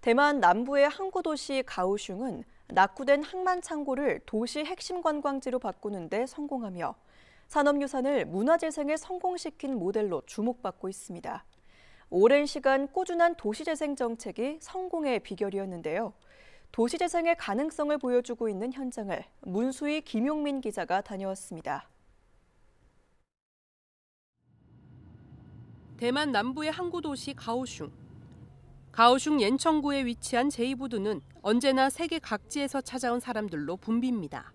대만 남부의 항구 도시 가오슝은 낙후된 항만 창고를 도시 핵심 관광지로 바꾸는 데 성공하며 산업유산을 문화재생에 성공시킨 모델로 주목받고 있습니다. 오랜 시간 꾸준한 도시재생 정책이 성공의 비결이었는데요. 도시재생의 가능성을 보여주고 있는 현장을 문수희 김용민 기자가 다녀왔습니다. 대만 남부의 항구 도시 가오슝. 가오슝 옌청구에 위치한 제이부두는 언제나 세계 각지에서 찾아온 사람들로 붐빕니다.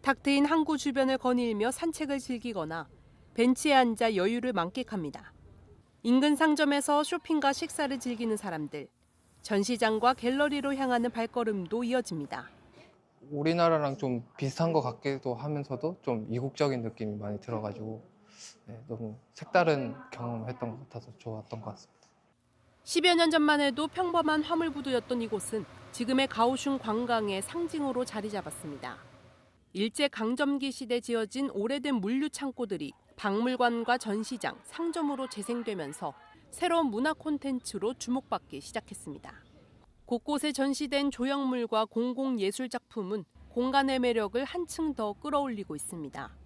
탁 트인 항구 주변을 거닐며 산책을 즐기거나 벤치에 앉아 여유를 만끽합니다. 인근 상점에서 쇼핑과 식사를 즐기는 사람들, 전시장과 갤러리로 향하는 발걸음도 이어집니다. 우리나라랑 좀 비슷한 것 같기도 하면서도 좀 이국적인 느낌이 많이 들어가지고 네, 너무 색다른 경험을 했던 것 같아서 좋았던 것 같습니다. 10여 년 전만 해도 평범한 화물부두였던 이곳은 지금의 가오슝 관광의 상징으로 자리 잡았습니다. 일제 강점기 시대 지어진 오래된 물류 창고들이 박물관과 전시장, 상점으로 재생되면서 새로운 문화 콘텐츠로 주목받기 시작했습니다. 곳곳에 전시된 조형물과 공공 예술 작품은 공간의 매력을 한층 더 끌어올리고 있습니다.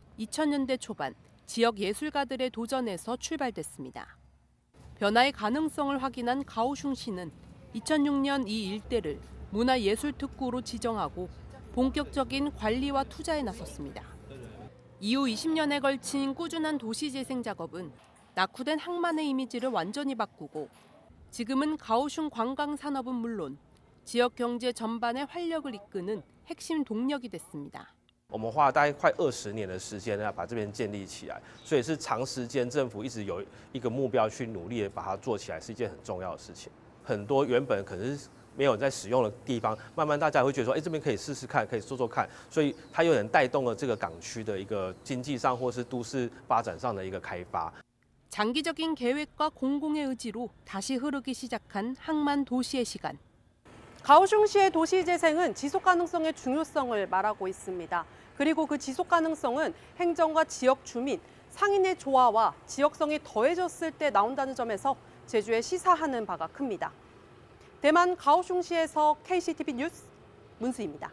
2000년대 초반 지역 예술가들의 도전에서 출발됐습니다. 변화의 가능성을 확인한 가오슝시는 2006년 이 일대를 문화예술특구로 지정하고 본격적인 관리와 투자에 나섰습니다. 이후 20년에 걸친 꾸준한 도시재생 작업은 낙후된 항만의 이미지를 완전히 바꾸고 지금은 가오슝 관광 산업은 물론 지역 경제 전반의 활력을 이끄는 핵심 동력이 됐습니다. 我们花了大概快二十年的时间呢，把这边建立起来，所以是长时间政府一直有一个目标去努力的把它做起来，是一件很重要的事情。很多原本可能是没有在使用的地方，慢慢大家会觉得说，哎，这边可以试试看，可以做做看，所以它有点带动了这个港区的一个经济上或是都市发展上的一个开发。 장기적인 계획과 공공의 의지로 다시 흐르기 시작한 항만 도시의 시간. 가오슝시의 도시 재생은 지속 가능성의 중요성을 말하고 있습니다. 그리고 그 지속 가능성은 행정과 지역 주민, 상인의 조화와 지역성이 더해졌을 때 나온다는 점에서 제주에 시사하는 바가 큽니다. 대만 가오슝시에서 KCTV 뉴스 문수입니다.